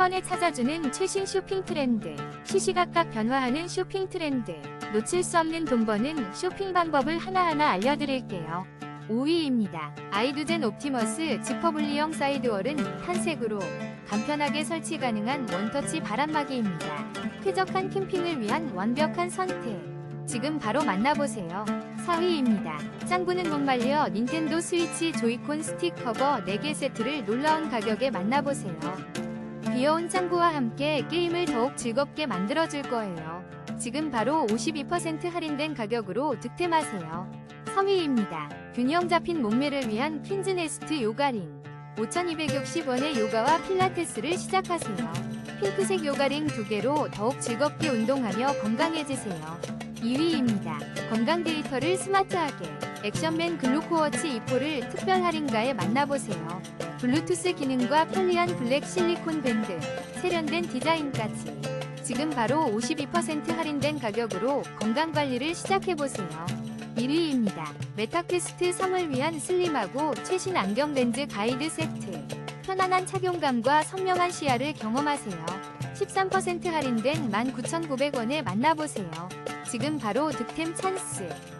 번에 찾아주는 최신 쇼핑 트렌드. 시시각각 변화하는 쇼핑 트렌드. 놓칠 수 없는 돈 버는 쇼핑 방법을 하나하나 알려드릴게요. 5위입니다. 아이두젠 옵티머스 지퍼분리형 사이드월은 탄색으로 간편하게 설치 가능한 원터치 바람막이입니다. 쾌적한 캠핑을 위한 완벽한 선택. 지금 바로 만나보세요. 4위입니다. 짱구는 못 말려 닌텐도 스위치 조이콘 스틱 커버 4개 세트를 놀라운 가격에 만나보세요. 귀여운 짱구와 함께 게임을 더욱 즐겁게 만들어줄 거예요. 지금 바로 52% 할인된 가격으로 득템하세요. 3위입니다. 균형 잡힌 몸매를 위한 퀸즈네스트 요가링. 5,260원의 요가와 필라테스를 시작하세요. 핑크색 요가링 2개로 더욱 즐겁게 운동하며 건강해지세요. 2위입니다. 건강 데이터를 스마트하게 액션맨 글루코워치 2포를 특별 할인가에 만나보세요. 블루투스 기능과 편리한 블랙 실리콘 밴드, 세련된 디자인까지 지금 바로 52% 할인된 가격으로 건강관리를 시작해보세요. 1위입니다. 메타퀘스트 3을 위한 슬림하고 최신 안경 렌즈 가이드 세트 편안한 착용감과 선명한 시야를 경험하세요. 13% 할인된 19,900원에 만나보세요. 지금 바로 득템 찬스.